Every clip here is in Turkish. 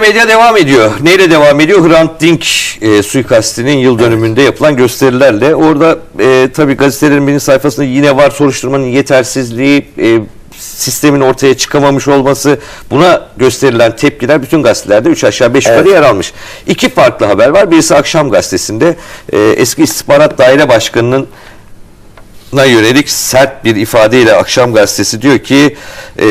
Medya devam ediyor. Neyle devam ediyor? Hrant Dink e, suikastinin yıl dönümünde yapılan gösterilerle. Orada e, tabii gazetelerin birinci sayfasında yine var soruşturmanın yetersizliği, e, sistemin ortaya çıkamamış olması, buna gösterilen tepkiler bütün gazetelerde 3 aşağı 5 yukarı yer almış. İki farklı haber var. Birisi Akşam Gazetesi'nde e, eski istihbarat daire başkanının na yönelik sert bir ifadeyle Akşam Gazetesi diyor ki e,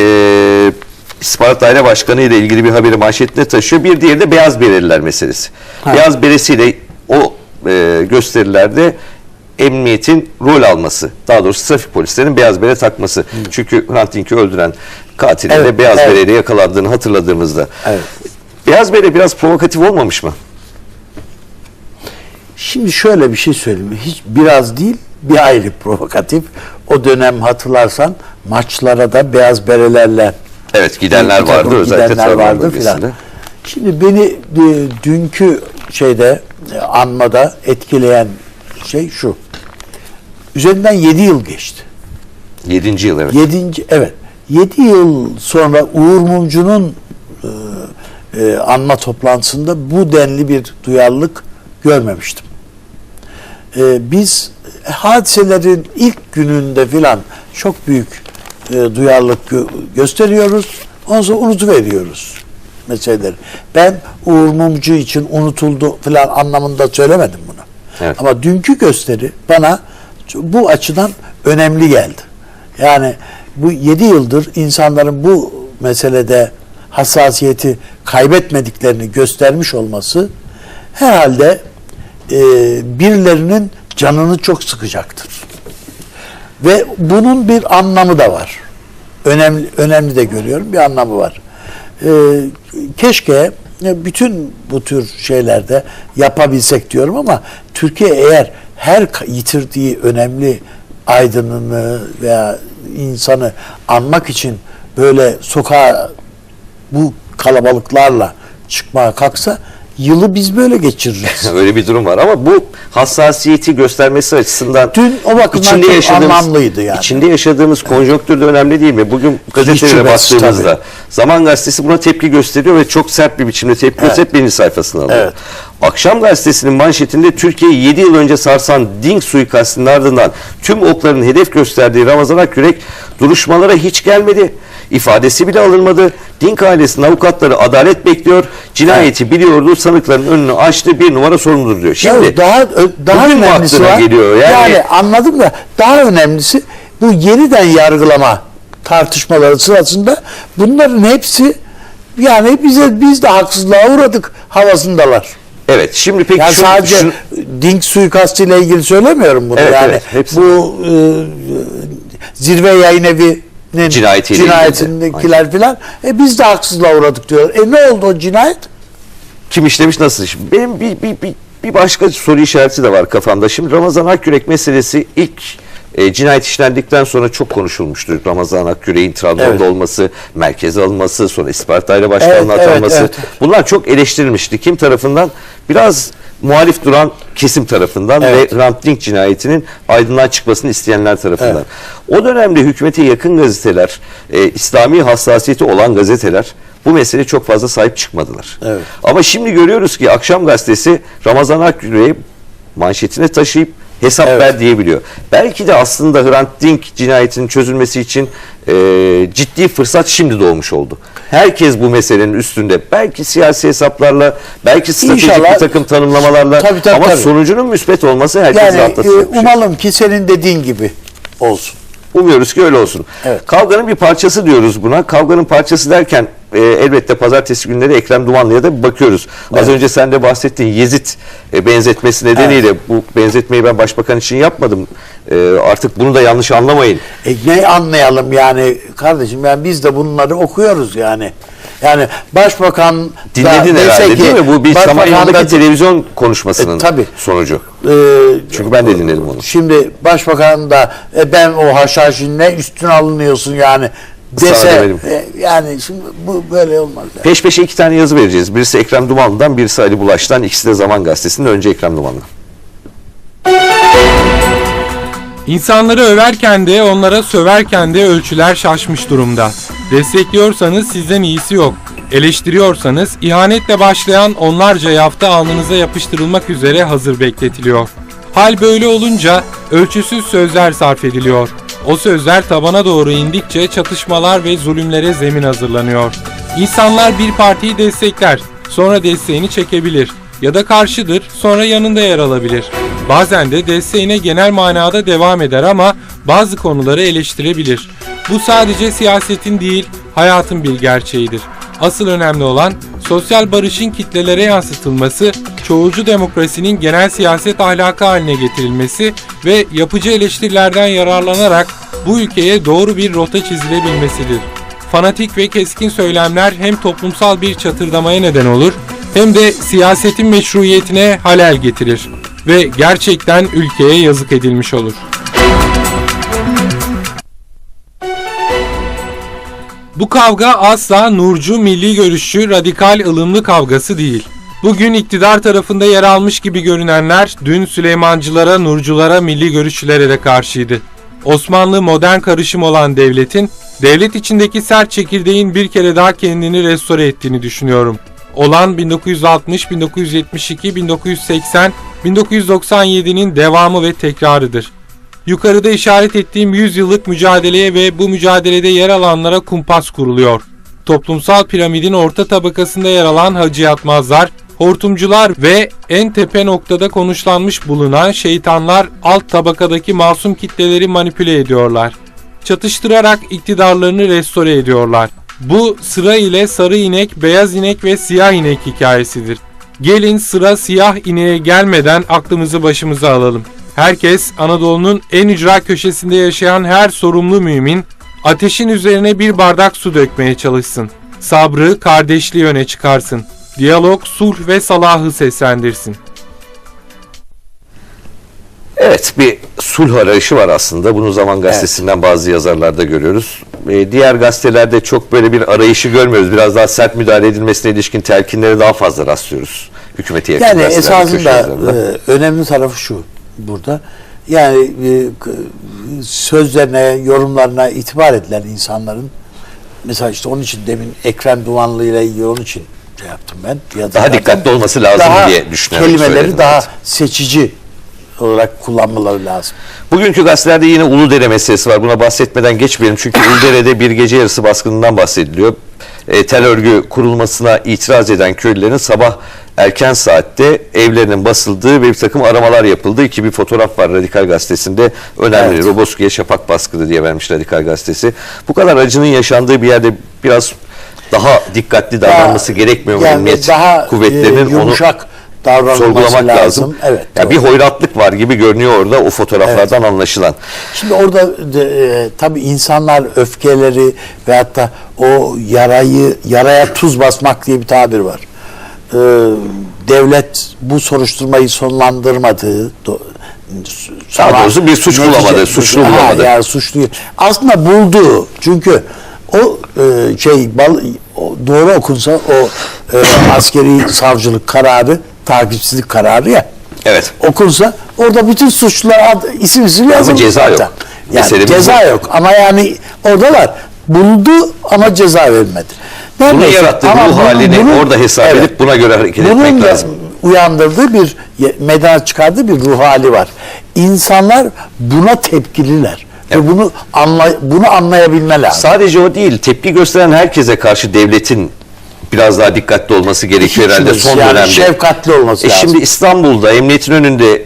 İstihbarat Daire Başkanı ile ilgili bir haberi manşetine taşıyor. Bir diğeri de beyaz bereliler meselesi. Beyaz beresiyle o e, gösterilerde emniyetin rol alması, daha doğrusu trafik polislerinin beyaz bere takması. Çünkü Hrant Dink'i öldüren katilin de Evet, beyaz evet. bereyle yakalandığını hatırladığımızda. Evet. Beyaz bere biraz provokatif olmamış mı? Şimdi şöyle bir şey söyleyeyim. Hiç biraz değil bir ayrı provokatif. O dönem hatırlarsan maçlara da beyaz berelerle Evet gidenler bir vardı özellikle gidenler vardı filan. Şimdi beni e, dünkü şeyde e, anmada etkileyen şey şu. Üzerinden 7 yıl geçti. 7. yıl evet. Yedinci, evet. 7 yıl sonra Uğur Mumcu'nun e, e, anma toplantısında bu denli bir duyarlılık görmemiştim. E, biz hadiselerin ilk gününde filan çok büyük e, duyarlılık gö- gösteriyoruz. Ondan sonra unutuveriyoruz meseleleri. Ben Uğur Mumcu için unutuldu filan anlamında söylemedim bunu. Evet. Ama dünkü gösteri bana bu açıdan önemli geldi. Yani bu 7 yıldır insanların bu meselede hassasiyeti kaybetmediklerini göstermiş olması herhalde e, birilerinin canını çok sıkacaktır. Ve bunun bir anlamı da var. Önemli önemli de görüyorum bir anlamı var. Ee, keşke e, bütün bu tür şeylerde yapabilsek diyorum ama Türkiye eğer her yitirdiği önemli aydınını veya insanı anmak için böyle sokağa bu kalabalıklarla çıkmaya kalksa yılı biz böyle geçiririz. Öyle bir durum var ama bu hassasiyeti göstermesi açısından Dün o bakımdan çok anlamlıydı yani. İçinde yaşadığımız konjonktür de önemli değil mi? Bugün gazetelere şüphesiz baktığımızda tabii. Zaman Gazetesi buna tepki gösteriyor ve çok sert bir biçimde tepki gösterip birinci sayfasına alıyor. Evet. Akşam Gazetesi'nin manşetinde Türkiye'yi 7 yıl önce sarsan Dink suikastinin ardından tüm okların hedef gösterdiği Ramazan Akgürek duruşmalara hiç gelmedi. İfadesi bile alınmadı. Dink ailesinin avukatları adalet bekliyor. Cinayeti biliyordu. Sanıkların önünü açtı. Bir numara sorumludur diyor. Şimdi Ya daha daha bugün önemlisi var. geliyor? Yani- anladım da daha önemlisi bu yeniden yargılama tartışmaları sırasında bunların hepsi yani bize biz de haksızlığa uğradık havasındalar. Evet. Şimdi peki Yani şu- sadece şu- Dink suikastıyla ilgili söylemiyorum bunu. Evet, yani evet, hepsi. bu e, zirve yayın evi Cinayetiyle cinayetindekiler filan e, biz de haksızlığa uğradık diyor. E ne oldu o cinayet? kim işlemiş nasıl iş? Benim bir, bir, bir, bir başka soru işareti de var kafamda. Şimdi Ramazan Akgürek meselesi ilk e, cinayet işlendikten sonra çok konuşulmuştur. Ramazan Akgürek'in Trabzon'da Evet. olması, merkeze alınması, sonra istihbarat daire başkanlığına Evet, evet, atanması. evet. Bunlar çok eleştirilmişti. Kim tarafından? Biraz muhalif duran kesim tarafından Evet. ve Hrant Dink cinayetinin aydınlığa çıkmasını isteyenler tarafından. O dönemde hükümete yakın gazeteler, e, İslami hassasiyeti olan gazeteler bu meseleye çok fazla sahip çıkmadılar. Evet. Ama şimdi görüyoruz ki Akşam Gazetesi Ramazan Akgül'ü manşetine taşıyıp hesap Evet. ver diyebiliyor. Belki de aslında Hrant Dink cinayetinin çözülmesi için e, ciddi fırsat şimdi doğmuş oldu. Herkes bu meselenin üstünde. Belki siyasi hesaplarla, belki stratejik İnşallah. bir takım tanımlamalarla Tabii, tabii, ama tabii. sonucunun müspet olması herkesi Yani e, şey. umalım ki senin dediğin gibi olsun. Umuyoruz ki öyle olsun. Evet. Kavganın bir parçası diyoruz buna. Kavganın parçası derken e, elbette pazartesi günleri Ekrem Dumanlı'ya da bakıyoruz. Az Evet. önce sen de bahsettin Yezid e, benzetmesi nedeniyle bu benzetmeyi ben başbakan için yapmadım. E, artık bunu da yanlış anlamayın. E ne anlayalım yani kardeşim yani biz de bunları okuyoruz yani. Yani başbakan Dinledin herhalde ki- değil mi? Bu bir Samanyolu'daki da- televizyon konuşmasının E, tabii. sonucu. e, Çünkü ben de dinledim onu. Şimdi başbakan da e, ben o haşhaşin ne üstüne alınıyorsun yani dese e, yani şimdi bu böyle olmaz. Yani. Peş peşe iki tane yazı vereceğiz. Birisi Ekrem Dumanlı'dan, birisi Ali Bulaş'tan. İkisi de Zaman Gazetesi'nin önce Ekrem Dumanlı. İnsanları överken de onlara söverken de ölçüler şaşmış durumda. Destekliyorsanız sizden iyisi yok. Eleştiriyorsanız ihanetle başlayan onlarca yafta alnınıza yapıştırılmak üzere hazır bekletiliyor. Hal böyle olunca ölçüsüz sözler sarf ediliyor. O sözler tabana doğru indikçe çatışmalar ve zulümlere zemin hazırlanıyor. İnsanlar bir partiyi destekler, sonra desteğini çekebilir ya da karşıdır, sonra yanında yer alabilir. Bazen de desteğine genel manada devam eder ama bazı konuları eleştirebilir. Bu sadece siyasetin değil, hayatın bir gerçeğidir. Asıl önemli olan sosyal barışın kitlelere yansıtılması, çoğulcu demokrasinin genel siyaset ahlakı haline getirilmesi ve yapıcı eleştirilerden yararlanarak bu ülkeye doğru bir rota çizilebilmesidir. Fanatik ve keskin söylemler hem toplumsal bir çatırdamaya neden olur hem de siyasetin meşruiyetine halel getirir ve gerçekten ülkeye yazık edilmiş olur. Bu kavga asla Nurcu milli görüşçü radikal ılımlı kavgası değil. Bugün iktidar tarafında yer almış gibi görünenler dün Süleymancılara, Nurculara, milli görüşçülere de karşıydı. Osmanlı modern karışım olan devletin, devlet içindeki sert çekirdeğin bir kere daha kendini restore ettiğini düşünüyorum. Olan 1960, 1972, 1980, 1997'nin devamı ve tekrarıdır. Yukarıda işaret ettiğim 100 yıllık mücadeleye ve bu mücadelede yer alanlara kumpas kuruluyor. Toplumsal piramidin orta tabakasında yer alan hacı yatmazlar, hortumcular ve en tepe noktada konuşlanmış bulunan şeytanlar alt tabakadaki masum kitleleri manipüle ediyorlar. Çatıştırarak iktidarlarını restore ediyorlar. Bu sıra ile sarı inek, beyaz inek ve siyah inek hikayesidir. Gelin sıra siyah ineğe gelmeden aklımızı başımıza alalım. Herkes Anadolu'nun en ücra köşesinde yaşayan her sorumlu mümin ateşin üzerine bir bardak su dökmeye çalışsın. Sabrı, kardeşliği öne çıkarsın. Diyalog, sulh ve salahı seslendirsin. Evet bir sulh arayışı var aslında. Bunu Zaman Gazetesi'nden bazı yazarlarda görüyoruz. Ee, diğer gazetelerde çok böyle bir arayışı görmüyoruz. Biraz daha sert müdahale edilmesine ilişkin telkinleri daha fazla rastlıyoruz. Hükümeti yakın Yani esasında e, önemli tarafı şu burada. Yani e, sözlerine, yorumlarına itibar edilen insanların mesela işte onun için demin Ekrem Dumanlı ile ilgili onun için şey yaptım ben. Ya da Daha zaten dikkatli olması lazım daha diye düşünerek Kelimeleri daha evet. seçici olarak kullanmaları lazım. Bugünkü gazetelerde yine Uludere meselesi var. Buna bahsetmeden geçmeyelim. Çünkü Uludere'de bir gece yarısı baskınından bahsediliyor. E, tel örgü kurulmasına itiraz eden köylülerin sabah erken saatte evlerinin basıldığı ve bir takım aramalar yapıldığı iki bir fotoğraf var Radikal Gazetesi'nde. Önemli. Evet. Roboski'ye şapak baskını diye vermiş Radikal Gazetesi. Bu kadar acının yaşandığı bir yerde biraz daha dikkatli davranması gerekmiyor mu? yani Emniyet daha kuvvetlerinin e, onu yumuşak davranılması sorgulamak lazım. lazım. Evet. Ya doğru. bir hoyratlık var gibi görünüyor orada o fotoğraflardan anlaşılan. Şimdi orada de, e, tabii insanlar öfkeleri ve hatta o yarayı yaraya tuz basmak diye bir tabir var. Ee, devlet bu soruşturmayı sonlandırmadığı do, Daha doğrusu bir suç bulamadı, suçlu Ha, bulamadı. Yani suçluyu. Aslında buldu. Çünkü o e, şey bal, o doğru okunsa o e, askeri savcılık kararı takipsizlik kararı ya Evet. okunsa orada bütün suçlular ad, isim isim yazılmış ceza yok. zaten. Yani Meselemiz ceza bu. yok ama yani oradalar buldu ama ceza verilmedi. Bunu Neredeyse- yarattığı ama ruh halini bunun- orada hesap evet. edip buna göre hareket Bunun etmek lazım. uyandırdığı bir meydana çıkardığı bir ruh hali var. İnsanlar buna tepkililer. Evet. Ve bunu anlay bunu anlayabilme lazım. Sadece o değil, tepki gösteren herkese karşı devletin biraz daha dikkatli olması gerekiyor herhalde Hiç son yani dönemde. şefkatli olması E lazım. şimdi İstanbul'da emniyetin önünde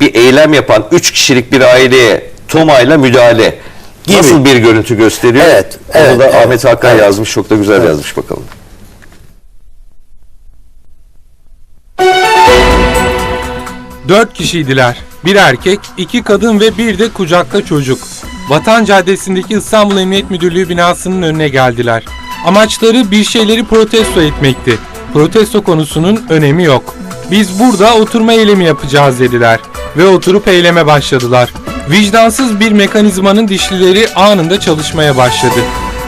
bir eylem yapan 3 kişilik bir aileye TOMA'yla müdahale Gibi. nasıl bir görüntü gösteriyor? Evet, Onu evet, da evet, Ahmet Hakan evet. yazmış, çok da güzel yazmış bakalım. Dört kişiydiler. Bir erkek, iki kadın ve bir de kucakta çocuk. Vatan Caddesi'ndeki İstanbul Emniyet Müdürlüğü binasının önüne geldiler. Amaçları bir şeyleri protesto etmekti. Protesto konusunun önemi yok. Biz burada oturma eylemi yapacağız dediler. Ve oturup eyleme başladılar. Vicdansız bir mekanizmanın dişlileri anında çalışmaya başladı.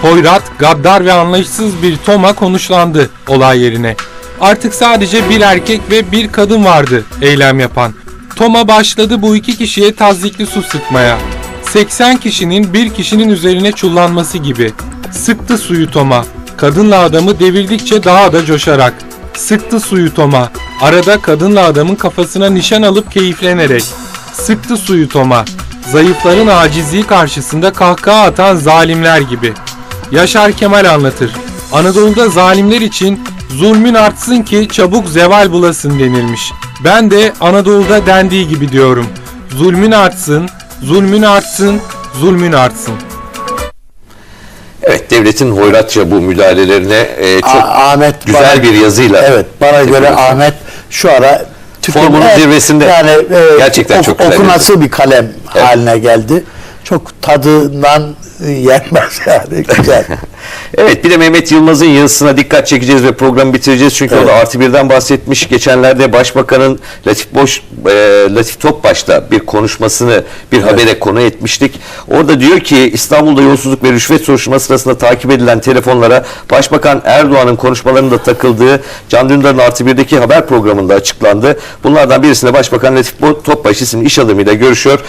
Hoyrat, gaddar ve anlayışsız bir Toma konuşlandı olay yerine. Artık sadece bir erkek ve bir kadın vardı eylem yapan. Toma başladı bu iki kişiye tazyikli su sıkmaya. 180 kişinin bir kişinin üzerine çullanması gibi. Sıktı suyu Toma. Kadınla adamı devirdikçe daha da coşarak. Sıktı suyu Toma. Arada kadınla adamın kafasına nişan alıp keyiflenerek. Sıktı suyu Toma. Zayıfların acizliği karşısında kahkaha atan zalimler gibi. Yaşar Kemal anlatır. Anadolu'da zalimler için zulmün artsın ki çabuk zeval bulasın denilmiş. Ben de Anadolu'da dendiği gibi diyorum. Zulmün artsın, zulmün artsın, zulmün artsın. Evet devletin hoyratça bu müdahalelerine e, çok A- Ahmet güzel bana- bir yazıyla. Evet bana göre. Ahmet şu ara Türkiye'nin zirvesinde. Yani e, Gerçekten çok güzel okunası bir kalem haline geldi. Çok tadından e, yenmez yani güzel. Evet bir de Mehmet Yılmaz'ın yazısına dikkat çekeceğiz ve programı bitireceğiz. Çünkü Evet. o da artı birden bahsetmiş. Geçenlerde Başbakanın Latif Boş, e, Latif Topbaş'ta bir konuşmasını bir habere konu etmiştik. Orada diyor ki İstanbul'da yolsuzluk ve rüşvet soruşturma sırasında takip edilen telefonlara Başbakan Erdoğan'ın konuşmalarında takıldığı Can Dündar'ın artı birdeki haber programında açıklandı. Bunlardan birisinde Başbakan Latif Topbaş isimli iş adamıyla görüşüyor.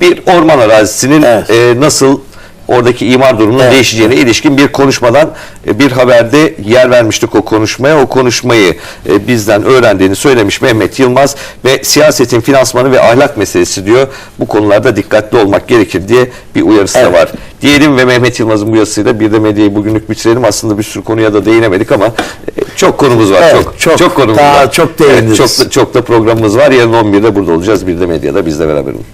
Bir orman arazisinin Evet. e, nasıl oradaki imar durumunun Evet. değişeceğine ilişkin bir konuşmadan e, bir haberde yer vermiştik o konuşmaya. O konuşmayı e, bizden öğrendiğini söylemiş Mehmet Yılmaz ve siyasetin finansmanı ve ahlak meselesi diyor. Bu konularda dikkatli olmak gerekir diye bir uyarısı da Evet. var. Diyelim ve Mehmet Yılmaz'ın bu yazısıyla bir de medyayı bugünlük bitirelim. Aslında bir sürü konuya da değinemedik ama e, çok konumuz var. Evet, çok, çok. konumuz Daha var. çok değiniriz. Evet, çok, da- çok da programımız var. Yarın 11'de burada olacağız. Bir de medyada bizle beraber olun.